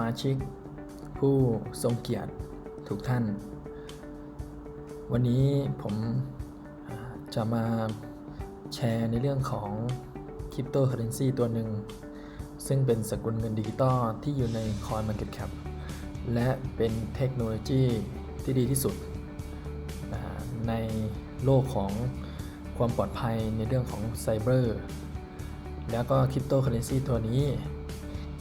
มาชิก ผู้ทรงเกียรติทุกท่าน วันนี้ผมจะมาแชร์ในเรื่องของคริปโตเคอเรนซีตัวหนึ่ง ซึ่งเป็นสกุลเงินดิจิตอลที่อยู่ใน CoinMarketCap และเป็นเทคโนโลยีที่ดีที่สุด ในโลกของความปลอดภัยในเรื่องของไซเบอร์ แล้วก็คริปโตเคอเรนซีตัวนี้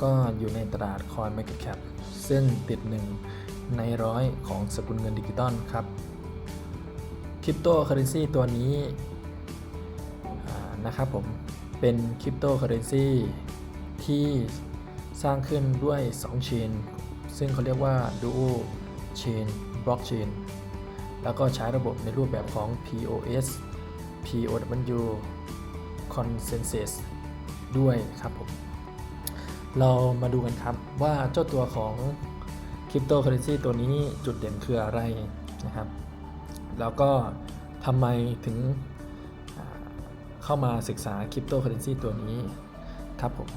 ก็อยู่ในตลาด CoinMarketCap ซึ่งติดหนึ่งในร้อยของสกุลเงินดิจิตอลครับคริปโตเคอเรนซีตัวนี้นะครับผมเป็นคริปโตเคอเรนซีที่สร้างขึ้นด้วย 2 เชน ซึ่งเขาเรียกว่า Duo Chain Blockchain แล้วก็ใช้ระบบในรูปแบบของ POS POW Consensus ด้วยครับผม เรามาดูกันครับว่าเจ้าตัวของคริปโตเคอเรนซีตัวนี้จุดเด่นคืออะไรนะครับ แล้วก็ทำไมถึงเข้ามาศึกษาคริปโตเคอเรนซีตัวนี้ครับผม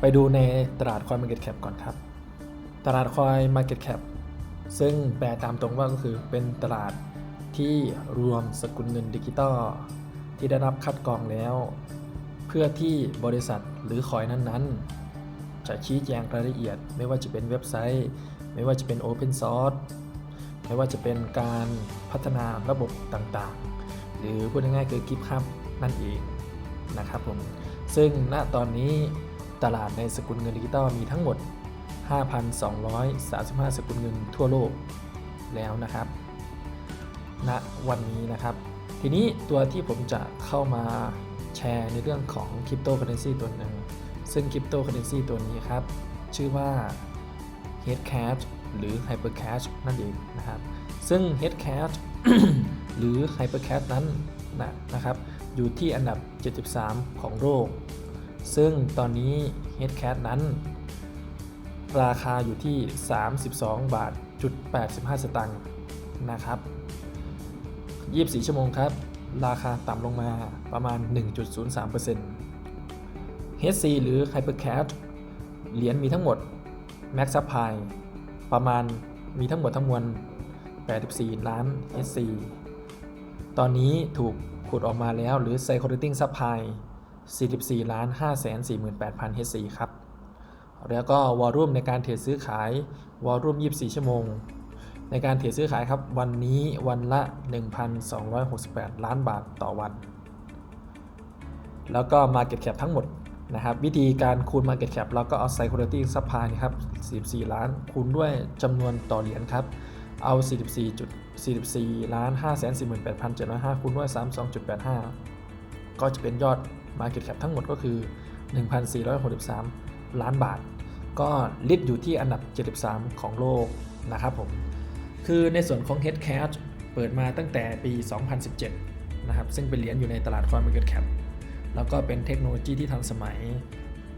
ไปดูในตลาด Coin Market Cap ก่อนครับ ตลาด Coin Market Cap ซึ่งแปลตามตรงว่าก็คือเป็นตลาดที่รวมสกุลเงินดิจิตอลที่ได้รับคัดกรองแล้ว เพื่อที่บริษัทหรือคอยนั้นๆ จะชี้แจงรายละเอียด ไม่ว่าจะเป็นเว็บไซต์ ไม่ว่าจะเป็น Open Source ไม่ว่าจะเป็นการพัฒนาระบบต่างๆ หรือพูดง่ายๆคือ GitHub นั่นเองนะครับผมซึ่งณตอนนี้ตลาดในสกุลเงินดิจิตอลมีทั้งหมด 5,235 สกุลเงินทั่วโลกแล้วนะครับณวันนี้นะครับ ทีนี้ตัวที่ผมจะเข้ามาแชร์ในเรื่องของคริปโตเคอเรนซีตัวหนึ่ง ซึ่งคริปโตเคอเรนซีตัวนี้ครับ ชื่อว่า Headcash หรือ Hypercash นั่นเองนะครับ ซึ่ง Headcash หรือ Hypercash นั้นนะนะครับ อยู่ที่อันดับ 73 ของโลก ซึ่งตอนนี้ Headcash นั้น ราคาอยู่ที่ 32 บาทจุด85 สตางค์นะครับ 24 ชั่วโมงครับ ราคาต่ำลงมาประมาณ 1.03% HC หรือ Hypercash เหรียญมีทั้งหมด Max Supply ประมาณมีทั้งหมดทั้งมวล 84 ล้าน HC ตอนนี้ถูกขุดออกมาแล้วหรือ Circulating Supply 44 ล้าน 548,000 HC ครับ แล้วก็วอลุ่มในการเทรดซื้อขายวอลุ่ม 24 ชั่วโมง ในการเทรดซื้อขายครับ วันนี้วันละ 1,268 ล้านบาทต่อวัน แล้วก็ Market Cap ทั้งหมด นะครับวิธีการคูณ Market Cap เราก็เอา Circulating Supply นะครับ44 ล้าน คูณด้วยจำนวนต่อเหรียญครับ เอา 44.44 ล้าน 548,705 คูณด้วย 32.85 ก็จะเป็นยอด Market Cap ทั้งหมดก็คือ 1,463 ล้านบาท ก็ลิดอยู่ที่อันดับ 73 ของโลกนะครับผม คือในส่วนของ Headcash เปิดมาตั้งแต่ปี 2017 นะครับ ซึ่งเป็นเหรียญอยู่ในตลาด CoinMarketCap แล้วก็เป็นเทคโนโลยีที่ทันสมัย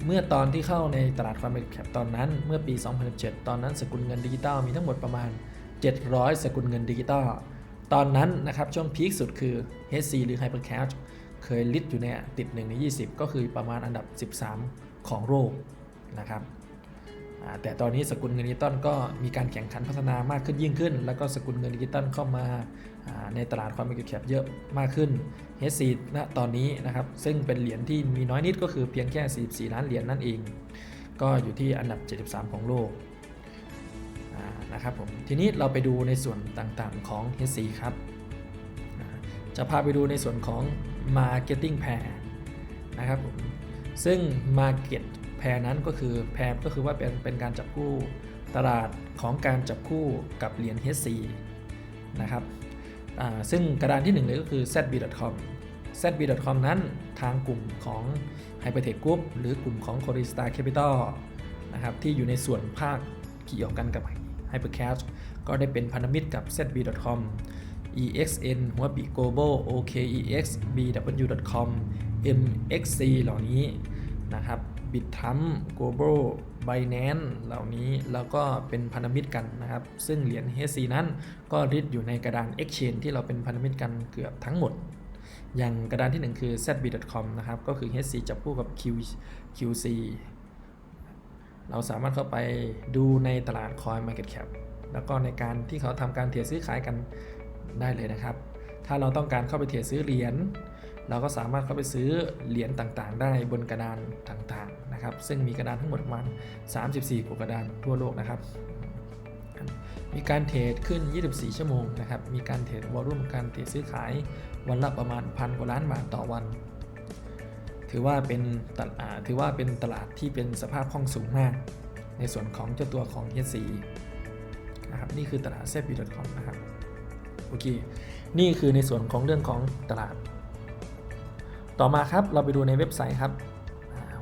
เมื่อตอนที่เข้าในตลาด CoinMarketCap ตอนนั้น เมื่อปี 2017 ตอนนั้นสกุลเงินดิจิตอลมีทั้งหมดประมาณ 700 สกุลเงินดิจิตอล ตอนนั้นนะครับช่วงพีคสุดคือ HC หรือ Hypercash เคยลิดอยู่เนี่ยติด 1 ใน 20 ก็คือประมาณอันดับ 13 ของโลกนะครับแต่ตอนนี้สกุลเงินดิจิตอลก็มีการแข่งขันพัฒนามากขึ้นยิ่งขึ้น แล้วก็สกุลเงินดิจิตอลเข้ามาอ่าในตลาดความเป็นแคปเยอะมากขึ้น HC ณตอนนี้นะครับ ซึ่งเป็นเหรียญที่มีน้อยนิดก็คือเพียงแค่ 44 ล้านเหรียญนั่นเอง ก็อยู่ที่อันดับ 73 ของโลกนะครับผมทีนี้เราไปดูในส่วนต่างๆของ HC ครับจะพาไปดูในส่วนของ Marketing Pair นะครับผมซึ่ง Market Pair นั้นก็คือ Pair ก็คือว่าเป็นเป็นการจับคู่ตลาดของการจับคู่กับเหรียญ HC นะครับซึ่งกระดานที่หนึ่งเลยก็คือ zb.com zb.com นั้นทางกลุ่มของ Hypertech Group หรือกลุ่มของ Coristar Capital นะครับที่อยู่ในส่วนภาคเกี่ยวกันกับ Hypercash ก็ได้เป็นพันธมิตรกับ zb.com EXN หัวปี Global OKEX BW.com MXC เหล่านี้นะครับ Bittrum Global Binance เหล่านี้แล้วก็เป็นพันธมิตรกันนะครับ ซึ่งเหรียญ HC นั้นก็ริดอยู่ในกระดาน Exchange ที่เราเป็นพันธมิตรกันเกือบทั้งหมด อย่างกระดานที่ 1 คือ zb.com นะครับ ก็คือ HC จับคู่กับ Q QC เราสามารถเข้าไปดูในตลาด Coin Market Cap แล้วก็ในการที่เขาทำการเทรดซื้อขายกันได้เลยนะครับ ถ้าเราต้องการเข้าไปเทรดซื้อเหรียญเราก็สามารถเข้าไปซื้อเหรียญต่างๆ ได้บนกระดานต่างๆนะครับ ซึ่งมีกระดานทั้งหมดประมาณ 34กว่ากระดานทั่วโลกนะครับ มีการเทรดขึ้น 24 ชั่วโมงนะครับ มีการเทรดวอลุ่มการเทรดซื้อขาย วันละประมาณพันกว่าล้านบาทต่อวัน ถือว่าเป็นตลาดถือว่าเป็นตลาดที่เป็นสภาพคล่องสูงมาก ในส่วนของเจ้าตัวของ h 4นะครับนี่คือตลาด s e b i c o m นะครับโอเคนี่คือในส่วนของเรื่องของตลาด ต่อมาครับเราไปดูในเว็บไซต์ครับ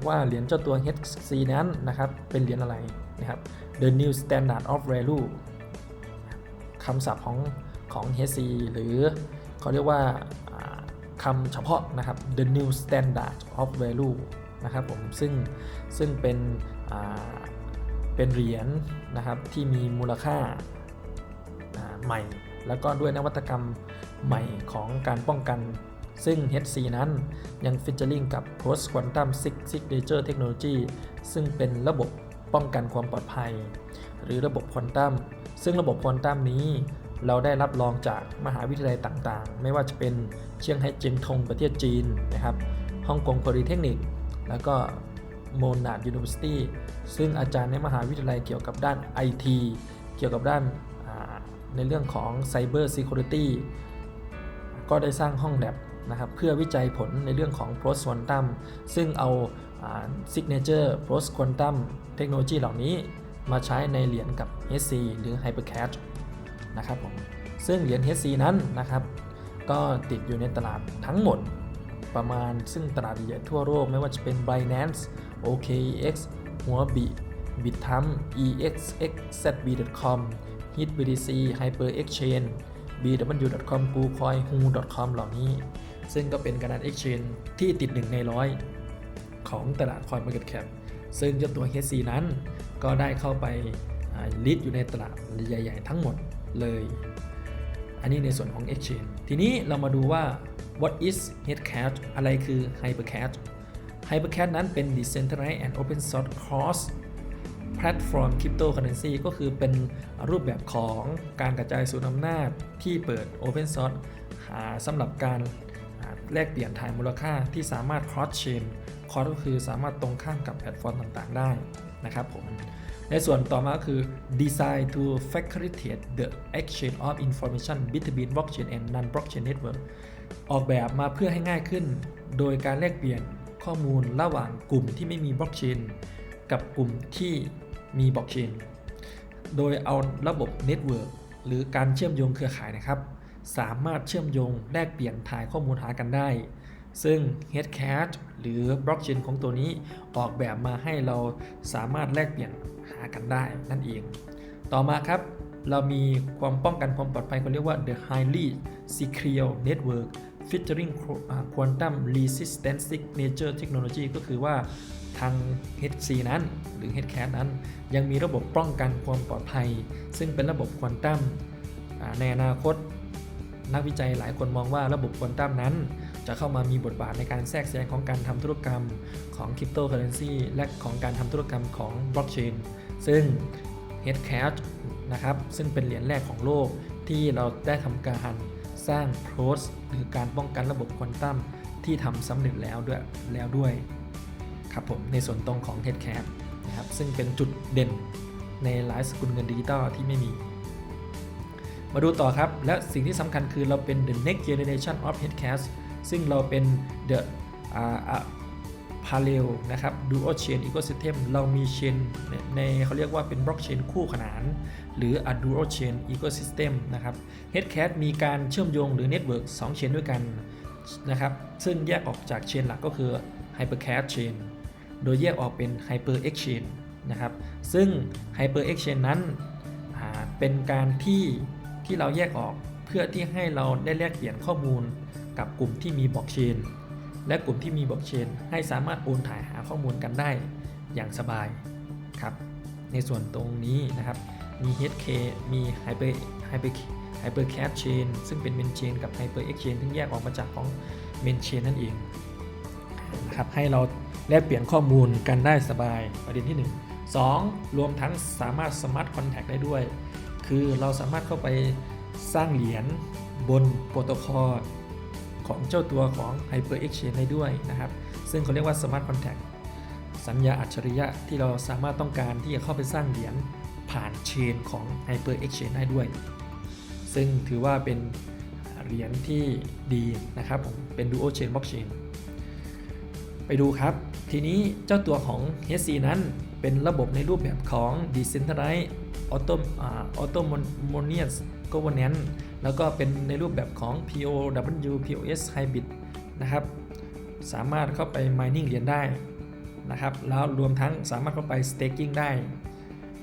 ว่าเหรียญเจ้าตัว HC นั้นนะครับเป็นเหรียญอะไรนะครับ The New Standard of Value คำศัพท์ของของ HC หรือ เขาเรียกว่าคำเฉพาะนะครับ The New Standard of Value นะครับผมซึ่งซึ่งเป็นเป็นเหรียญนะครับที่มีมูลค่าใหม่ แล้วก็ด้วยนวัตกรรมใหม่ของการป้องกัน ซึ่ง HC นั้นยังฟิชเจอริงกับ Post Quantum Signature Technology ซึ่งเป็นระบบป้องกันความปลอดภัย หรือระบบควอนตัมซึ่งระบบควอนตัมนี้ เราได้รับรองจากมหาวิทยาลัยต่างๆ ไม่ว่าจะเป็นเชียงไฮ้เจิงทงประเทศจีนนะครับฮ่องกงโพลีเทคนิค แล้วก็โมนาดยูนิเวอร์ซิตี้ซึ่งอาจารย์ในมหาวิทยาลัยเกี่ยวกับด้าน IT เกี่ยวกับด้านในเรื่องของ Cyber Security ก็ได้สร้างห้องแลบนะครับเพื่อวิจัยผลในเรื่องของ post quantum ซึ่งเอาอ่า signature post quantum เทคโนโลยีเหล่านี้มาใช้ในเหรียญกับ HC หรือ Hypercash นะครับผมซึ่งเหรียญ HC นั้นนะครับก็ติดอยู่ในตลาดทั้งหมดประมาณซึ่งตลาดใหญ่ทั่วโลกไม่ว่าจะเป็น Binance OKX หัวบิ Bitum EXX ZB.com HitBTC Hyper Exchange bw.com KuCoin Hu.com เหล่านี้ ซึ่งก็เป็นกระดาน Exchange ที่ติด1ในร้อยของตลาด Coin Market Cap ซึ่งเจ้าตัว HC นั้นก็ได้เข้าไปลิสต์อยู่ในตลาดใหญ่ ๆ ทั้งหมด เลย อันนี้ในส่วนของ Exchange ทีนี้เรามาดูว่า what is Headcash อะไรคือ Hypercash Hypercash นั้นเป็น decentralized and open source cross แพลตฟอร์มคริปโตเคอเรนซีก็คือเป็นรูปแบบของการกระจายศูนย์อำนาจที่เปิด Open Source หาสำหรับการแลกเปลี่ยนถ่ายมูลค่าที่สามารถ cross chain cross ก็คือสามารถตรงข้ามกับแพลตฟอร์มต่างๆ ได้นะครับผม ในส่วนต่อมาคือ design to facilitate the exchange of information between blockchain and non-blockchain network ออกแบบมาเพื่อให้ง่ายขึ้น โดยการแลกเปลี่ยนข้อมูลระหว่างกลุ่มที่ไม่มีบล็อกเชนกับกลุ่มที่มีบล็อกเชนโดยเอาระบบเน็ตเวิร์กหรือการเชื่อมโยงเครือข่ายนะครับ สามารถเชื่อมโยงแลกเปลี่ยนถ่ายข้อมูลหากันได้ ซึ่ง Headcash หรือบล็อกเชนของตัวนี้ออกแบบมาให้เราสามารถแลกเปลี่ยน หากันได้นั่นเอง ต่อมาครับเรามีความป้องกันความปลอดภัยเขาเรียกว่า the highly secure network featuring quantum resistant signature technology ก็คือว่าทาง HC นั้นหรือ Headcash นั้น ยังมีระบบป้องกันความปลอดภัย ซึ่งเป็นระบบควอนตัมในอนาคต นักวิจัยหลายคนมองว่าระบบควอนตัมนั้น จะเข้ามามีบทบาทในการแทรกแซงของการทำธุรกรรมของคริปโตเคอเรนซีและของการทำธุรกรรมของบล็อกเชน ซึ่ง Headcash นะครับซึ่งเป็นเหรียญแรกของโลกที่เราได้ทำการสร้างโพสหรือการป้องกันระบบควอนตัมที่ทำสำเร็จแล้วด้วยแล้วด้วยครับผมในส่วนตรงของ Headcash นะครับซึ่งเป็นจุดเด่นในหลายสกุลเงินดิจิตอลที่ไม่มี มาดูต่อครับ และสิ่งที่สำคัญคือเราเป็น the next generation of headcash ซึ่งเราเป็น the uh, uh, parallel นะครับ dual chain ecosystem เรามีเชนในเขาเรียกว่าเป็นบล็อกเชนคู่ขนาน หรือ a dual chain ecosystem นะครับ headcash มีการเชื่อมโยงหรือ network 2เชนด้วยกันนะครับซึ่งแยกออกจากเชนหลักก็คือ hypercash chain โดยแยกออกเป็น hyper exchange นะครับซึ่ง hyper exchange นั้นเป็นการที่ที่เราแยกออกเพื่อที่ให้เราได้แลกเปลี่ยนข้อมูลกับกลุ่มที่มีบล็อกเชน และกลุ่มที่มีบล็อกเชนให้สามารถโอนถ่ายหาข้อมูลกันได้อย่างสบายครับ ในส่วนตรงนี้นะครับ มี HK มี Hyper Hyper Hyper Cache Chain ซึ่งเป็น Main Chain กับ Hyper Exchange ที่แยกออกมาจากของ Main Chain นั่นเองนะครับให้เราแลกเปลี่ยนข้อมูลกันได้สบายประเด็นที่ 1 2. รวมทั้งสามารถ Smart Contact ได้ด้วย คือเราสามารถเข้าไปสร้างเหรียญบนโปรโตคอล ของเจ้าตัวของ Hyper Exchange ได้ด้วยนะครับ ซึ่งเขาเรียกว่า Smart Contract สัญญาอัจฉริยะที่เราสามารถต้องการที่จะเข้าไปสร้างเหรียญผ่านเชนของ Hyper Exchange ได้ด้วย ซึ่งถือว่าเป็นเหรียญที่ดีนะครับผม เป็น Dual Chain Blockchain ไปดูครับ ทีนี้เจ้าตัวของ HC นั้นเป็นระบบในรูปแบบของ Decentralized Auto Autonomous Governance แล้วก็เป็นในรูปแบบของ POW POS Hybrid นะครับ สามารถเข้าไป mining เหรียญได้นะครับ แล้วรวมทั้งสามารถเข้าไป staking ได้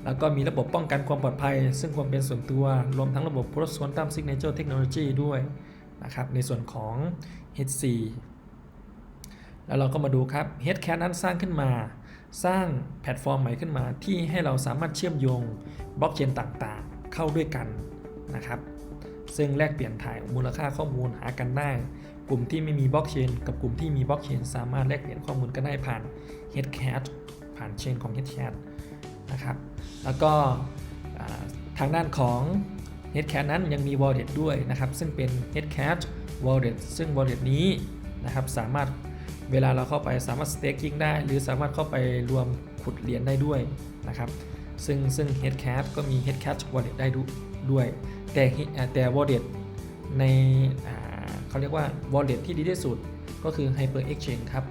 แล้วก็มีระบบป้องกันความปลอดภัย ซึ่งความเป็นส่วนตัว รวมทั้งระบบ Post Quantum Signature Technology ด้วยนะครับ ในส่วนของ HC แล้วเราก็มาดูครับ Headcat นั้นสร้างขึ้นมาสร้างแพลตฟอร์มใหม่ขึ้นมาที่ให้เราสามารถเชื่อมโยงบล็อกเชนต่างๆ เข้าด้วยกันนะครับ ซึ่งแลกเปลี่ยนถ่ายมูลค่าข้อมูลหากันได้ กลุ่มที่ไม่มีบล็อกเชนกับกลุ่มที่มีบล็อกเชนสามารถแลกเปลี่ยนข้อมูลกันได้ผ่าน Headcat ผ่านเชนของ Headcat นะครับ แล้วก็ทางด้านของ Headcat นั้นยังมี Wallet ด้วยนะครับ ซึ่งเป็น Headcat Wallet ซึ่ง Wallet นี้นะครับสามารถเวลาเราเข้าไปสามารถ staking ได้ หรือสามารถเข้าไปรวมขุดเหรียญได้ด้วยนะครับ ซึ่งซึ่ง Headcat ก็มี Headcat Wallet ได้ดู ด้วย แต่แต่ Wallet ในเขาเรียกว่า Wallet ที่ดีที่สุดก็คือ Hyper Exchange ครับ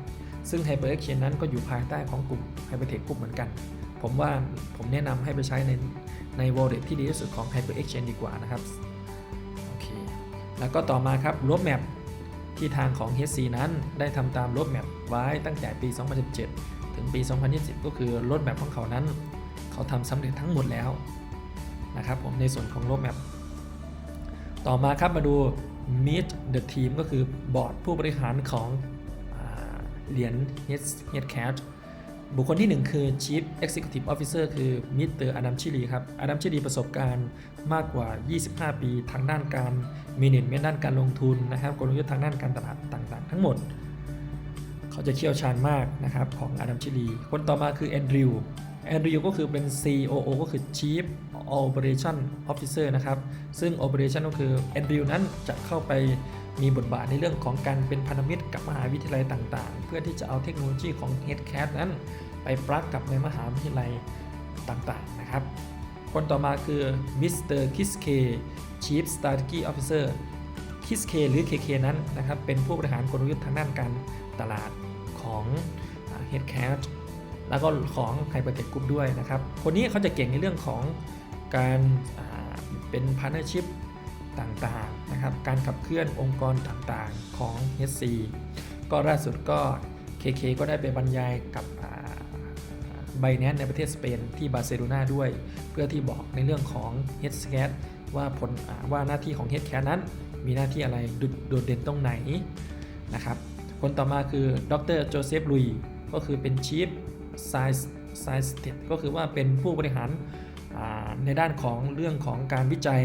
ซึ่ง Hyper Exchange นั้นก็อยู่ภายใต้ของกลุ่ม Hypertech Group เหมือนกัน ผมว่าผมแนะนำให้ไปใช้ในใน Wallet ที่ดีที่สุดของ Hyper Exchange ดีกว่านะครับโอเคแล้วก็ต่อมาครับ Roadmap ที่ทางของ HC นั้นได้ทำตาม Roadmap ไว้ตั้งแต่ปี 2017 ถึงปี 2020 ก็คือ Roadmap ของเขานั้น เขาทำสำเร็จทั้งหมดแล้ว นะครับผมในส่วนของ Roadmap ต่อมาครับมาดู Meet the Team ก็คือบอร์ดผู้บริหารของเหรียญ Headcat บุคคลที่ 1 คือ Chief Executive Officer คือมิสเตอร์อดัมชิลีครับอดัมชิลีประสบการณ์มากกว่า 25 ปีทางด้านการมีเน็ตเมนด้านการลงทุนนะครับกลยุทธ์ทางด้านการตลาดต่างๆ ทั้งหมด เขาจะเชี่ยวชาญมากนะครับของอดัมชิลี คนต่อมาคือแอนดริว แอนดริวก็คือเป็น COO ก็คือ Chief Operation Officer นะครับ ซึ่ง Operation ก็คือแอนดริวนั้นจะเข้าไปมีบทบาทในเรื่องของการเป็นพันธมิตรกับมหาวิทยาลัยต่างๆ เพื่อที่จะเอาเทคโนโลยีของ Headcat นั้น ไปปลักกับในมหาวิทยาลัยต่างๆ นะครับ คนต่อมาคือมิสเตอร์คิสเค Chief Strategy Officer คิสเคหรือ KK นั้นนะครับ เป็นผู้บริหารกลยุทธ์ทางด้านการตลาดของ Headcat แล้วก็ของ Hypertech Group ด้วยนะครับ คนนี้เขาจะเก่งในเรื่องของการาเป็น partnership ต่างๆนะครับ การขับเคลื่อนองค์กรต่างๆของ HC ก็ล่าสุดก็ KK ก็ได้ไปบรรยายกับไบแนนในประเทศสเปนที่บาร์เซโลนาด้วย เพื่อที่บอกในเรื่องของ Headcat ว่าผลว่าหน้าที่ของ Headcat นั้น มีหน้าที่อะไรโดดเด่นตรงไหนนะครับ คนต่อมาคือดรโจเซฟลุยก็คือเป็น Chief Science Science ก็คือว่าเป็นผู้บริหารในด้านของเรื่องของการวิจัย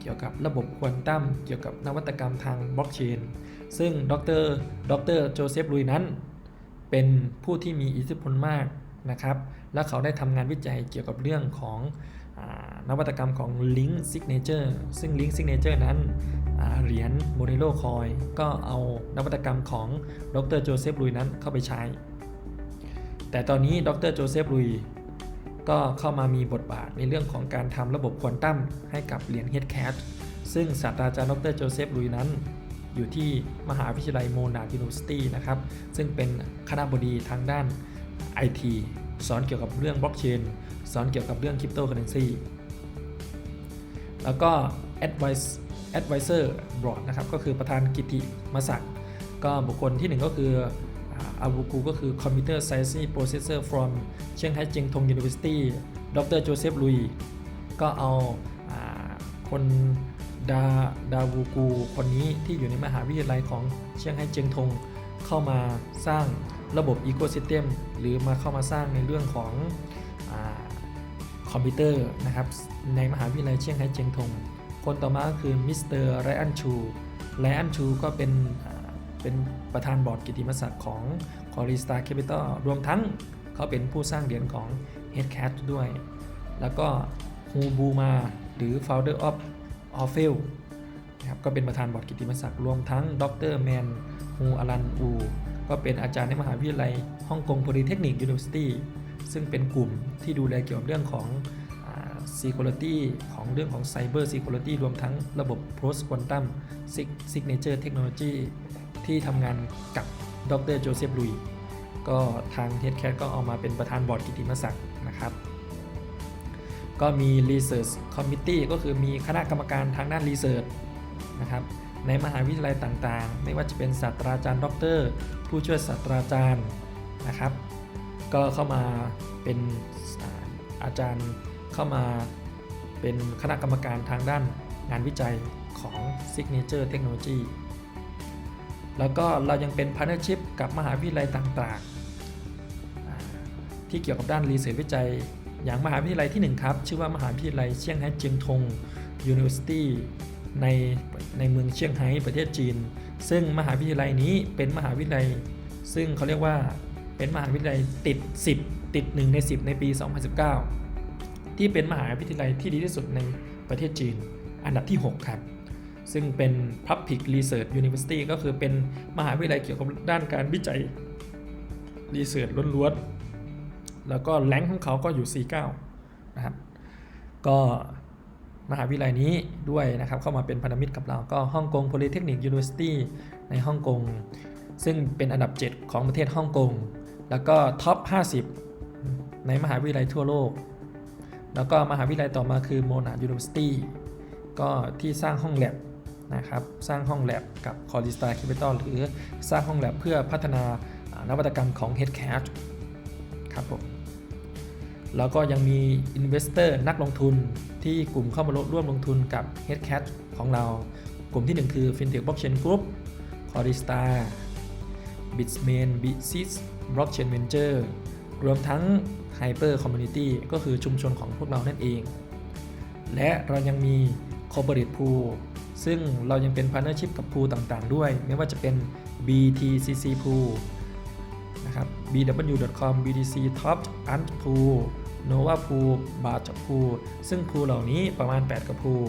เกี่ยวกับระบบควอนตัมเกี่ยวกับนวัตกรรมทางบล็อกเชนซึ่งดรดรโจเซฟลุยนั้น เป็นผู้ที่มีอิทธิพลมากนะครับ และเขาได้ทำงานวิจัยเกี่ยวกับเรื่องของอนวัตกรรมของ Link Signature ซึ่ง Link Signature นั้นเหรียญโมเดโลคอยก็เอานวัตกรรมของดรโจเซฟลุยนั้นเข้าไปใช้ แต่ตอนนี้ดรโจเซฟลุยก็เข้ามามีบทบาทในเรื่องของการทำระบบควอนตัมให้กับเหรียญ Headcat ซึ่งศาสตราจารย์ดรโจเซฟลุยนั้น อยู่ที่มหาวิทยาลัยโมนา d ิ n น v ว r s i t y นะครับ ซึ่งเป็นคณะบดีทางด้าน IT สอนเกี่ยวกับเรื่องบล็อกเชนสอนเกี่ยวกับเรื่องคริปโตเคอเรนซีแล้วก็ Advice Advisor Board นะครับ ก็คือประธานกิติมศักดิ์ก็บุคคลที่หนึ่งก็คือ อาวูกูก็คือ Computer Science Professor from เชียงไฮ้เจิงทง University ดรโจเซฟลุย ก็เอาคนดาดาวูกูคนนี้ที่อยู่ในมหาวิทยาลัยของเชียงไฮ้เจียงทง เข้ามาสร้างระบบอีโค y ิ e เ m หรือมาเข้ามาสร้างในเรื่องของอคอมพิวเตอร์นะครับในมหาวิทยาลัยเชียงไฮ้เจียงทง คนต่อมาก็คือมิสเตอร์ไรอันชูไรอันชูก็เป็น เป็นประธานบอร์ดกิตติมศักดิ์ของคอรีสตาร์แคปิตอลรวมทั้งเขาเป็นผู้สร้างเหรียญของ Headcat ด้วย แล้วก็ฮูบูมาหรือ founder of o f e l นะครับก็เป็นประธานบอร์ดกิตติมศักดิ์รวมทั้งดรแมนฮูอลันอูก็เป็นอาจารย์ในมหาวิทยาลัยฮ่องกง Polytechnic University ซึ่งเป็นกลุ่มที่ดูแลเกี่ยวกับเรื่องของอ่า security ของเรื่องของ cyber security รวมทั้งระบบ post quantum sig- signature technology ที่ทำงานกับดรโจเซฟลุย ก็ทาง Headcat ก็เอามาเป็นประธานบอร์ดกิติมศักดิ์นะครับ ก็มี Research Committee ก็คือมีคณะกรรมการทางด้าน Research นะครับในมหาวิทยาลัยต่างๆ ไม่ว่าจะเป็นศาสตราจารย์ด็อกเตอร์ผู้ช่วยศาสตราจารย์นะครับ ก็เข้ามาเป็นอาอาจารย์เข้ามาเป็นคณะกรรมการทางด้านงานวิจัยของ Signature Technology แล้วก็เรายังเป็น Partnership กับมหาวิทยาลัยต่างๆ ที่เกี่ยวกับด้านรีเสิร์ชวิจัย อย่างมหาวิทยาลัยที่ 1 ครับ ชื่อว่ามหาวิทยาลัยเซี่ยงไฮ้เจียงทง University ในในเมืองเซี่ยงไฮ้ประเทศจีน ซึ่งมหาวิทยาลัยนี้เป็นมหาวิทยาลัย ซึ่งเขาเรียกว่าเป็นมหาวิทยาลัยติด 10 ติด 1 ใน 10 ในปี 2019 ที่เป็นมหาวิทยาลัยที่ดีที่สุดในประเทศจีน อันดับที่ 6 ครับ ซึ่งเป็น Public Research University ก็คือเป็นมหาวิทยาลัยเกี่ยวกับด้านการวิจัย Research ล้วนๆ แล้วก็แรงของเขาก็อยู่ 49 นะครับ ก็มหาวิทยาลัยนี้ด้วยนะครับ เข้ามาเป็นพันธมิตรกับเรา ก็ฮ่องกง Polytechnic University ในฮ่องกง ซึ่งเป็นอันดับ 7 ของประเทศฮ่องกง แล้วก็ท็อป 50 ในมหาวิทยาลัยทั่วโลก แล้วก็มหาวิทยาลัยต่อมาคือ Monash University ก็ที่สร้างห้องแลบ นะครับสร้างห้องแลบกับ c o r d i s t a Capital หรือสร้างห้องแลบเพื่อพัฒนานวัตกรรมของ Headcast ครับผมแล้วก็ยังมี Investor นักลงทุนที่กลุ่มเข้ามาร่วมลงทุนกับ Headcast ของเรา กลุ่มที่ 1 คือ Fintech Blockchain Group c o r d i s t a Bitsmain Bitsys Blockchain Venture รวมทั้ง Hyper Community ก็คือชุมชนของพวกเรานั่นเอง และเรายังมี Corporate Pool ซึ่งเรายังเป็น Partnership กับ Pool ต่างๆ ด้วย ไม่ว่าจะเป็น BTCC Pool นะครับ bw.com btc top ant pool nova pool bar pool ซึ่ง pool เหล่านี้ประมาณ 8 กับ pool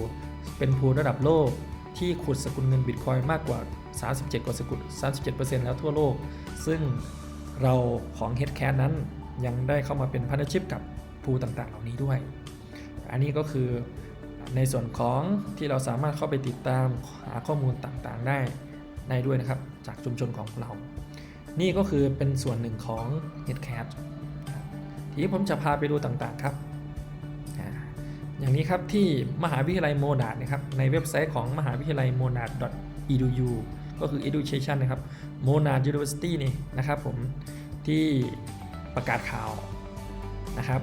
เป็น pool ระดับโลกที่ขุดสกุลเงินบิตคอยมากกว่า 37 กว่าสกุล 37%แล้วทั่วโลก ซึ่งเราของ Headcat นั้นยังได้เข้ามาเป็นพันธชิพกับ pool ต่างๆ เหล่านี้ด้วย อันนี้ก็คือ ในส่วนของที่เราสามารถเข้าไปติดตามหาข้อมูลต่างๆ ได้ได้ด้วยนะครับ จากชุมชนของเรา นี่ก็คือเป็นส่วนหนึ่งของ Headcat ทีนี้ผมจะพาไปดูต่างๆครับอ่าอย่างนี้ครับที่มหาวิทยาลัยโมนาดนะครับในเว็บไซต์ของมหาวิทยาลัย monad edu ก็คือ education นะครับ monad university นี่นะครับผมที่ประกาศข่าวนะครับ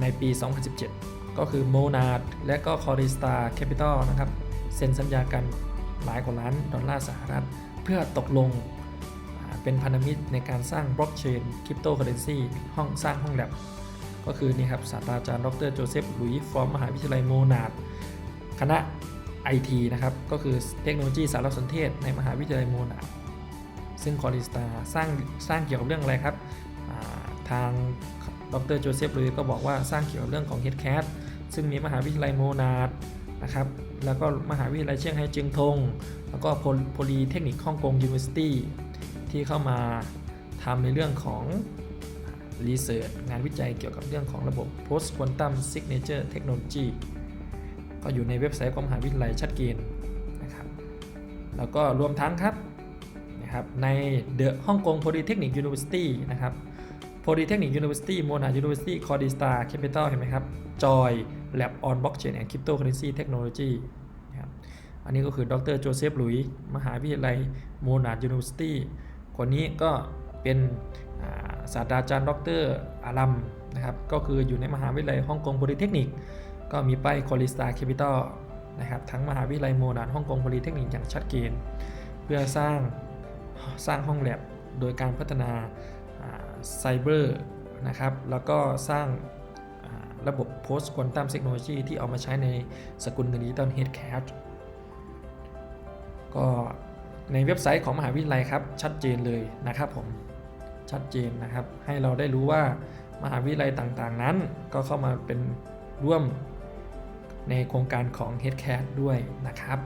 ในปี 2017 ก็คือ monad และก็ c o r i s t a Capital นะครับเซ็นสัญญากันหลายกว่าล้านดอลลาร์สหรัฐ เพื่อตกลงเป็นพันธมิตรในการสร้างบล็อกเชนคริปโตเคอเรนซีห้องสร้างห้องแลบก็คือนี่ครับศาสตราจารย์ดรโจเซฟหลุยส์ฟอร์มมหาวิทยาลัยโมนาดคณะ IT นะครับ ก็คือเทคโนโลยีสารสนเทศในมหาวิทยาลัยโมนาดซึ่งคอริสตาสร้างสร้างเกี่ยวกับเรื่องอะไรครับ ทาง ดรโจเซฟลุยส์ก็บอกว่าสร้างเกี่ยวกับเรื่องของ Headcat ซึ่งมีมหาวิทยาลัยโมนาดนะครับ แล้วก็มหาวิทยาลัยเชียงไฮ้เจียงทง แล้วก็โพลีเทคนิคฮ่องกงยูนิเวอร์ซิตี้ที่เข้ามาทำในเรื่องของรีเสิร์ชงานวิจัยเกี่ยวกับเรื่องของระบบ post quantum signature technology ก็อยู่ในเว็บไซต์ของมหาวิทยาลัยชัดเจนนะครับ แล้วก็รวมทั้งครับนะครับใน The ฮ่องกง Polytechnic University นะครับ Polytechnic University Monash University c o r d i s t a Capital เห็นไหมครับ Joy Lab on Blockchain and Cryptocurrency Technology นะครับอันนี้ก็คือดรโจเซฟหลุยส์มหาวิทยาลัยโมนาด University คนนี้ก็เป็นศาสตราจารย์ดรอารัมนะครับ ก็คืออยู่ในมหาวิทยาลัยฮ่องกงโพลิเทคนิคก็มีป้ายคอลิสตาแคปิตอลนะครับทั้งมหาวิทยาลัยโมนาดฮ่องกงโพลิเทคนิคอย่างชัดเจนเพื่อสร้างสร้างห้องแลบโดยการพัฒนา ไซเบอร์นะครับ แล้วก็สร้างระบบ post quantum technology ที่เอามาใช้ในสกุลเงินดิจิตอล Headcat ก็ในเว็บไซต์ของมหาวิทยาลัยครับ ชัดเจนเลยนะครับผม ชัดเจนนะครับ ให้เราได้รู้ว่ามหาวิทยาลัยต่างๆนั้น ก็เข้ามาเป็นร่วมในโครงการของ Headcat ด้วยนะครับ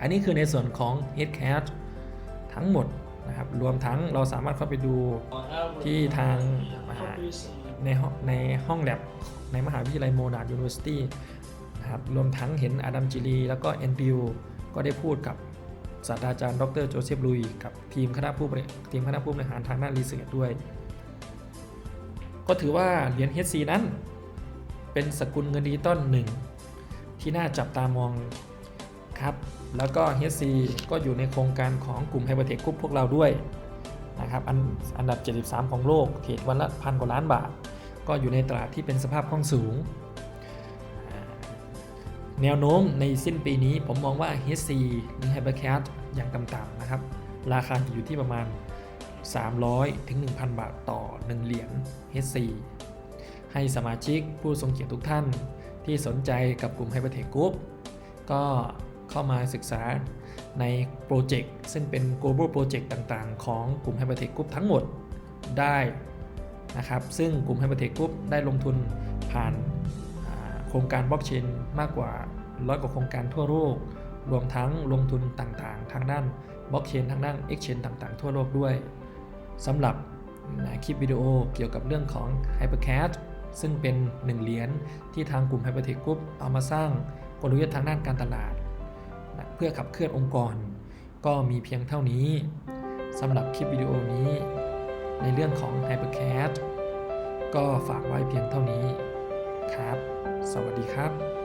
อันนี้คือในส่วนของ Headcat ทั้งหมด นะครับรวมทั้งเราสามารถเข้าไปดูที่ทางมหาในห้องในห้องแลบในมหาวิทยาลัยโมนาดยูนิเวอร์ซิตี้นะครับรวมทั้งเห็นอดัมจิลี แล้วก็ NPU ก็ได้พูดกับศาสตราจารย์ ดรโจเซฟลุย กับทีมคณะผู้บริทีมคณะผู้บริหารทางด้านรีเสิร์ชด้วย ก็ถือว่าเหรียญ HC นั้น เป็นสกุลเงินดิจิตอลหนึ่งที่น่าจับตามองครับ แล้วก็ HC ก็อยู่ในโครงการของกลุ่มไฮเปอร์เทคกรุ๊ปพวกเราด้วยนะครับอันอันดับ 73 ของโลกเทรดวันละพันกว่าล้านบาท ก็อยู่ในตลาดที่เป็นสภาพคล่องสูง แนวโน้มในสิ้นปีนี้ผมมองว่า HC หรือ Hypercat อย่างต่ำๆนะครับ ราคาจะอยู่ที่ประมาณ 300 ถึง 1,000 บาทต่อ 1 เหรียญ HC ให้สมาชิกผู้ทรงเกียรติทุกท่านที่สนใจกับกลุ่ม Hypertech Group ก็ เข้ามาศึกษาในโปรเจกต์ซึ่งเป็น global project ต่างๆ ของกลุ่ม Hypertech Group ทั้งหมดได้นะครับ ซึ่งกลุ่ม Hypertech Group ได้ลงทุนผ่านโครงการบล็อกเชนมากกว่าร้อยกว่าโครงการทั่วโลก รวมทั้งลงทุนต่างๆ ทางด้านบล็อกเชนทางด้าน Exchange ต่างๆ ทั่วโลกด้วยสำหรับคลิปวิดีโอเกี่ยวกับเรื่องของ Hypercat ซึ่งเป็น1เหรียญที่ทางกลุ่ม Hypertech Group เอามาสร้างกลยุทธ์ทางด้านการตลาด เพื่อขับเคลื่อนองค์กร ก็มีเพียงเท่านี้สำหรับคลิปวิดีโอนี้ ในเรื่องของ Hypercat ก็ฝากไว้เพียงเท่านี้ครับ สวัสดีครับ